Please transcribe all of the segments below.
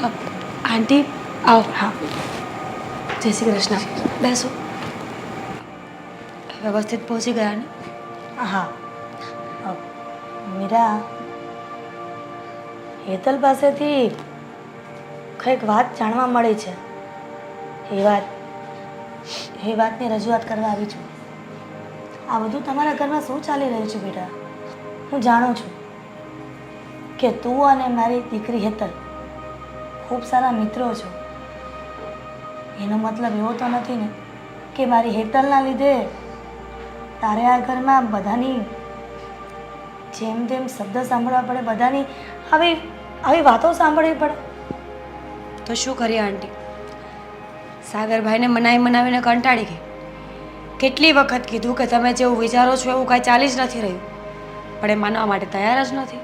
આંટી આવો હા જય શ્રી કૃષ્ણ બેસો વ્યવસ્થિત પહોંચી ગયા ને હા મીરા હેતલ પાસેથી કંઈક વાત જાણવા મળી છે એ વાત એ વાતની રજૂઆત કરવા આવી છું આ બધું તમારા ઘરમાં શું ચાલી રહ્યું છે બેટા હું જાણું છું કે તું અને મારી દીકરી હેતલ ખૂબ સારા મિત્રો છો. એનો મતલબ એવો તો નથી ને કે મારી હેતલના લીધે તારે આ ઘરમાં બધાની જેમ તેમ શબ્દ સાંભળવા પડે, બધાની આવી આવી વાતો સાંભળવી પડે. તો શું કરીએ, આંટી? સાગરભાઈને મનાવી મનાવીને કંટાળી ગઈ. કેટલી વખત કીધું કે તમે જેવું વિચારો છો એવું કાંઈ ચાલી જ નથી રહ્યું. પણ એ માનવા માટે તૈયાર જ નથી.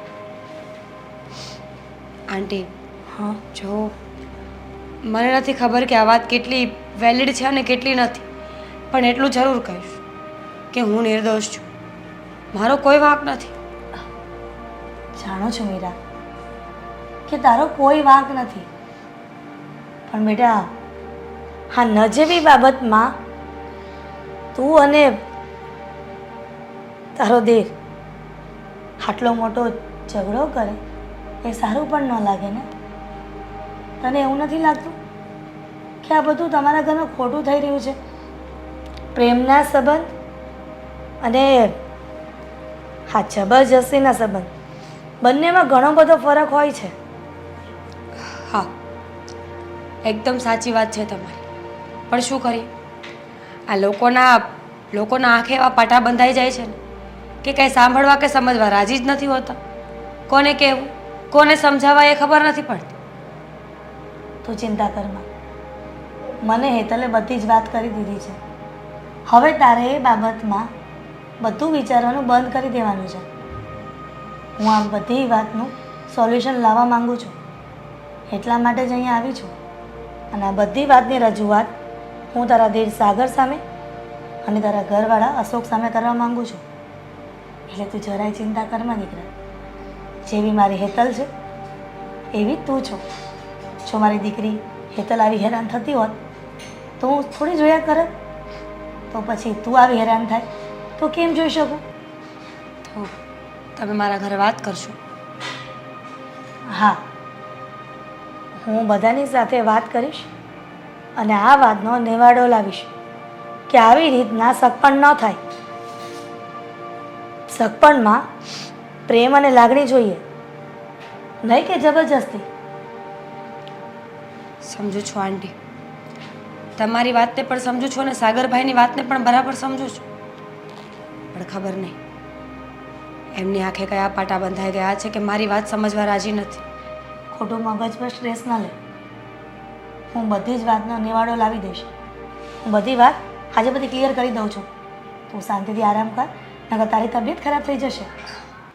આંટી હા, જો. મને નથી ખબર કે આ વાત કેટલી વેલિડ છે અને કેટલી નથી. પણ એટલું જરૂર કહીશ કે હું નિર્દોષ છું. મારો કોઈ વાંક નથી. જાણો છું મીરા, કે તારો કોઈ વાંક નથી. પણ બેટા હા નજેવી બાબતમાં તું અને તારો દેર આટલો મોટો ઝઘડો કરે, એ સારું પણ ન લાગે ને? તને એવું નથી લાગતું કે આ બધું તમારા ઘરમાં ખોટું થઈ રહ્યું છે? પ્રેમના સંબંધ અને હા, જબરજસ્તીના સંબંધ. બંનેમાં ઘણો બધો ફરક હોય છે. હા, એકદમ સાચી વાત છે તમારી. પણ શું કરીએ? આ લોકોના લોકોના આંખે એવા પાટા બંધાઈ જાય છે ને કે કાંઈ સાંભળવા કે સમજવા રાજી જ નથી હોતા. કોને કહેવું? કોને સમજાવવા એ ખબર નથી પડતી. તું ચિંતા કરમાં મને હેતલે બધી જ વાત કરી દીધી છે. હવે તારે એ બાબતમાં બધું વિચારવાનું બંધ કરી દેવાનું છે. હું આ બધી વાતનું સોલ્યુશન લાવવા માગું છું. એટલા માટે જ અહીંયા આવી છું. અને આ બધી વાતની રજૂઆત હું તારા દેર સાગર સામે અને તારા ઘરવાળા અશોક સામે કરવા માગું છું. એટલે તું જરાય ચિંતા કરમાં દીકરા. જેવી મારી હેતલ છે, એવી તું છો. જો મારી દીકરી હેતલ આવી હેરાન થતી હોત તો હું થોડી જોયા કરત. તો પછી તું આવી હેરાન થાય તો કેમ જોઈ શકું? તો તમે મારા ઘરે વાત કરશો. હા. હું બધાની સાથે વાત કરીશ અને આ વાતનો નિવાડો લાવીશ કે આવી રીતના સગપણ ન થાય. સગપણમાં પ્રેમ અને લાગણી જોઈએ. નહીં કે જબરજસ્તી. સમજુ છું, આંટી. તમારી વાતને પણ સમજુ છું અને સાગરભાઈની વાતને પણ બરાબર સમજુ છું. પણ ખબર નહીં. એમની આંખે કયા પાટા બંધાઈ ગયા છે કે મારી વાત સમજવા રાજી નથી. ખોટું મગજ પર સ્ટ્રેસ ન લે. હું બધી જ વાતનો નિવાડો લાવી દઈશ. હું બધી વાત આજે બધી ક્લિયર કરી દઉં છું. તું શાંતિથી આરામ કર, નકર તારી તબિયત ખરાબ થઈ જશે.